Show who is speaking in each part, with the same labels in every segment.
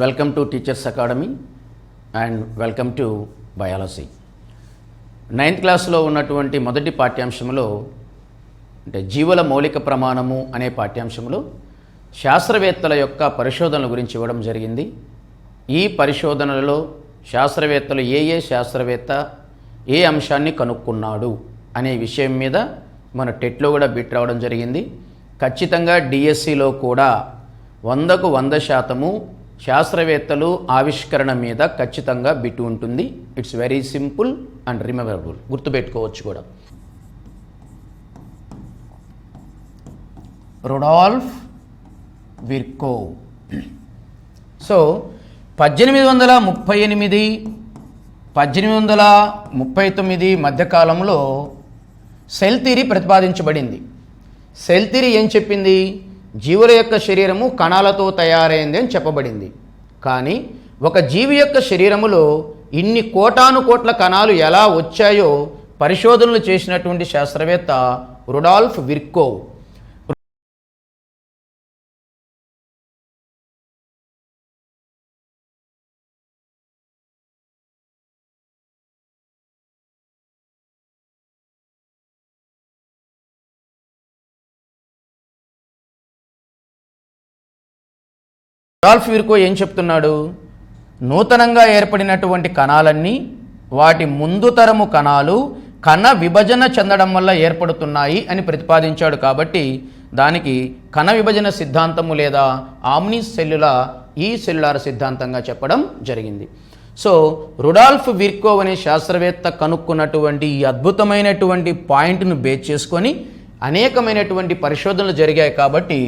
Speaker 1: Welcome to teachers academy and welcome to biology. Ninth క్లాస్లో ఉన్నటువంటి మొదటి పాఠ్యాంశంలో అంటే జీవుల మౌలిక ప్రమాణము అనే పాఠ్యాంశంలో శాస్త్రవేత్తల యొక్క పరిశోధనల గురించి ఇవ్వడం జరిగింది. ఈ పరిశోధనలలో శాస్త్రవేత్తలు ఏ ఏ శాస్త్రవేత్త ఏ అంశాన్ని కనుక్కున్నాడు అనే విషయం మీద మన టెట్లో కూడా బిట్ రావడం జరిగింది. ఖచ్చితంగా డిఎస్సిలో కూడా వందకు వంద శాతము శాస్త్రవేత్తలు ఆవిష్కరణ మీద ఖచ్చితంగా బిట్టు ఉంటుంది. It's very simple and rememberable గుర్తుపెట్టుకోవచ్చు కూడా. రొడాల్ఫ్ విర్కో సో పద్దెనిమిది వందల ముప్పై ఎనిమిది పద్దెనిమిది వందల ముప్పై తొమ్మిది మధ్యకాలంలో సెల్ థియరీ ప్రతిపాదించబడింది. సెల్ థిరీ ఏం చెప్పింది? జీవుల యొక్క శరీరము కణాలతో తయారైంది అని చెప్పబడింది. కానీ ఒక జీవి యొక్క శరీరములో ఇన్ని కోటాను కోట్ల కణాలు ఎలా వచ్చాయో పరిశోధనలు చేసినటువంటి శాస్త్రవేత్త రుడాల్ఫ్ విర్కోవ్ రాల్ఫ్ విర్కో ఏం చెప్తున్నాడు? నూతనంగా ఏర్పడినటువంటి కణాలన్నీ వాటి ముందు తరము కణాలు కణ విభజన చెందడం వల్ల ఏర్పడుతున్నాయి అని ప్రతిపాదించాడు కాబట్టి దానికి కణ విభజన సిద్ధాంతము లేదా ఆమ్ని సెల్యుల ఈ సెల్యులార్ సిద్ధాంతంగా చెప్పడం జరిగింది. సో రుడాల్ఫ్ విర్కో అనే శాస్త్రవేత్త కనుక్కున్నటువంటి ఈ అద్భుతమైనటువంటి పాయింట్ను బేస్ చేసుకొని అనేకమైనటువంటి పరిశోధనలు జరిగాయి కాబట్టి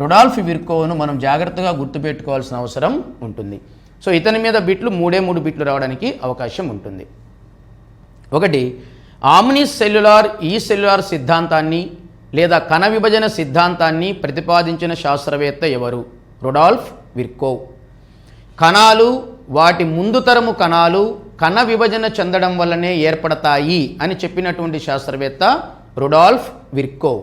Speaker 1: రుడాల్ఫ్ విర్కోను మనం జాగ్రత్తగా గుర్తుపెట్టుకోవాల్సిన అవసరం ఉంటుంది. సో ఇతని మీద బిట్లు మూడే మూడు బిట్లు రావడానికి అవకాశం ఉంటుంది. ఒకటి ఆమ్ని సెల్యులార్ ఈ సెల్యులార్ సిద్ధాంతాన్ని లేదా కణ విభజన సిద్ధాంతాన్ని ప్రతిపాదించిన శాస్త్రవేత్త ఎవరు? రొడాల్ఫ్ విర్కోవ్ కణాలు వాటి ముందు తరము కణాలు కణ విభజన చెందడం వల్లనే ఏర్పడతాయి అని చెప్పినటువంటి శాస్త్రవేత్త రుడాల్ఫ్ విర్కోవ్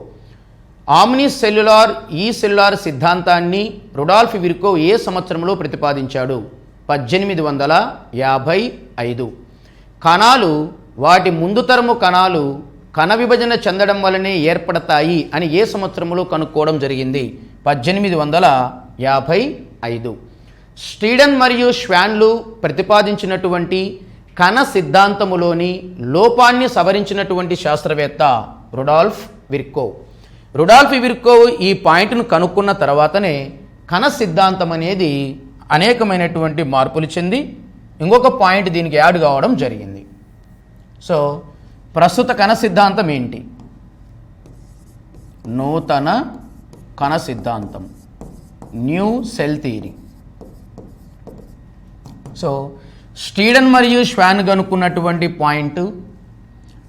Speaker 1: ఆమ్ని సెల్యులార్ ఈ సెల్యులార్ సిద్ధాంతాన్ని రుడాల్ఫ్ విర్కో ఏ సంవత్సరంలో ప్రతిపాదించాడు? పద్దెనిమిది వందల యాభై ఐదు. కణాలు వాటి ముందు తరము కణాలు కణ విభజన చెందడం వలనే ఏర్పడతాయి అని ఏ సంవత్సరంలో కనుక్కోవడం జరిగింది? పద్దెనిమిది వందల యాభై ఐదు. స్టీడన్ మరియు శ్వాన్లు ప్రతిపాదించినటువంటి కణ సిద్ధాంతములోని లోపాన్ని సవరించినటువంటి శాస్త్రవేత్త రుడాల్ఫ్ విర్కో. రుడాల్ఫ్ విర్కో ఈ పాయింట్ను కనుక్కున్న తర్వాతనే కణ సిద్ధాంతం అనేది అనేకమైనటువంటి మార్పులు చెంది ఇంకొక పాయింట్ దీనికి యాడ్ కావడం జరిగింది. సో ప్రస్తుత కణ సిద్ధాంతం ఏంటి? నూతన కణ సిద్ధాంతం. New cell theory. సో స్టీడన్ మరియు శ్వాన్ కనుక్కున్నటువంటి పాయింట్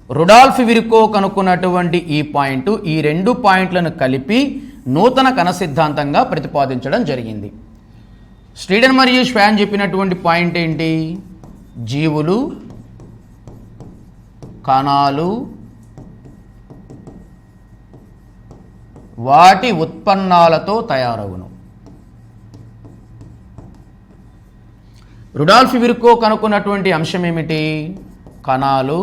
Speaker 1: రుడాల్ఫ్ విరుకో కనుక్కున్నటువంటి ఈ పాయింట్ ఈ రెండు పాయింట్లను కలిపి నూతన కణ సిద్ధాంతంగా ప్రతిపాదించడం జరిగింది. స్టీడన్ మరియు శ్వాన్ చెప్పినటువంటి పాయింట్ ఏంటి? జీవులు కణాలు వాటి ఉత్పన్నాలతో తయారవును రుడాల్ఫ్ విరుకో కనుక్కున్నటువంటి అంశం ఏమిటి? కణాలు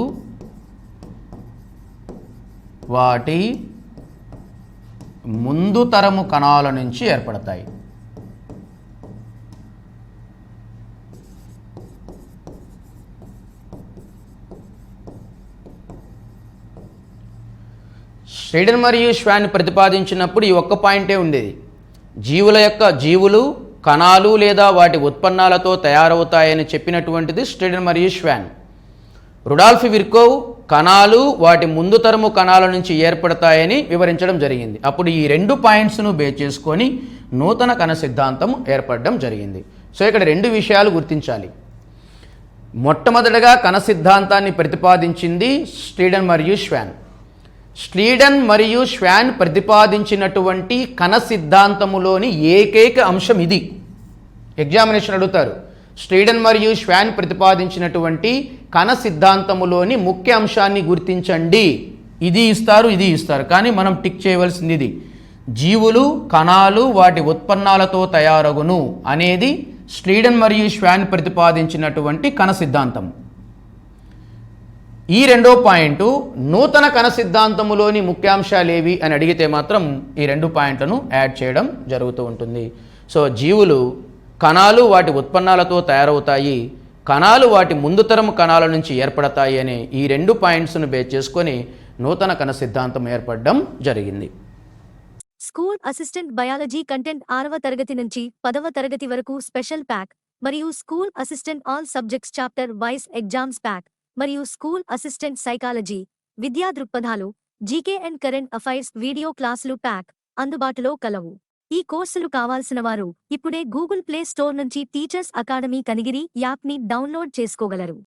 Speaker 1: వాటి ముందు తరము కణాల నుంచి ఏర్పడతాయి. శ్రీడన్ మరియు శ్వాన్ ప్రతిపాదించినప్పుడు ఈ ఒక్క పాయింటే ఉండేది. జీవుల యొక్క జీవులు కణాలు లేదా వాటి ఉత్పన్నాలతో తయారవుతాయని చెప్పినటువంటిది స్టీడన్ మరియు శ్వాన్. రుడాల్ఫ్ విర్కోవ్ కణాలు వాటి ముందు తరము కణాల నుంచి ఏర్పడతాయని వివరించడం జరిగింది. అప్పుడు ఈ రెండు పాయింట్స్ను బేస్ చేసుకొని నూతన కణ సిద్ధాంతం ఏర్పడడం జరిగింది. సో ఇక్కడ రెండు విషయాలు గుర్తించాలి. మొట్టమొదటగా కణ సిద్ధాంతాన్ని ప్రతిపాదించింది స్టీడన్ మరియు శ్వాన్. స్టీడన్ మరియు శ్వాన్ ప్రతిపాదించినటువంటి కణ సిద్ధాంతములోని ఏకైక అంశం ఇది. ఎగ్జామినేషన్ అడుగుతారు. స్టీడన్ మరియు శ్వాన్ ప్రతిపాదించినటువంటి కణ సిద్ధాంతములోని ముఖ్య అంశాన్ని గుర్తించండి. ఇది ఇస్తారు ఇది ఇస్తారు. కానీ మనం టిక్ చేయవలసింది ఇది. జీవులు కణాలు వాటి ఉత్పన్నాలతో తయారగును అనేది స్ట్రీడన్ మరియు శ్వాన్ ప్రతిపాదించినటువంటి కణ సిద్ధాంతం. ఈ రెండో పాయింట్ నూతన కణ సిద్ధాంతములోని ముఖ్యాంశాలు ఏవి అని అడిగితే మాత్రం ఈ రెండు పాయింట్లను యాడ్ చేయడం జరుగుతూ ఉంటుంది. సో జీవులు కణాలు వాటి ఉత్పన్నాలతో తయారవుతాయి. కణాలు వాటి ముందు తరం కణాల నుంచి ఏర్పడతాయి అనే ఈ రెండు పాయింట్స్ను బేస్ చేసుకొని నూతన కణ సిద్ధాంతం ఏర్పడడం జరిగింది.
Speaker 2: స్కూల్ అసిస్టెంట్ బయాలజీ కంటెంట్ ఆరవ తరగతి నుంచి పదవ తరగతి వరకు స్పెషల్ ప్యాక్ మరియు school assistant all subjects chapter wise exams pack మరియు స్కూల్ అసిస్టెంట్ సైకాలజీ విద్యా దృక్పథాలు GK and current affairs video క్లాసులు ప్యాక్ అందుబాటులో కలవు. ఈ కోర్సులు కావాల్సిన వారు ఇప్పుడే గూగుల్ ప్లే స్టోర్ నుంచి టీచర్స్ అకాడమీ కనిగిరి యాప్ని డౌన్లోడ్ చేసుకోగలరు.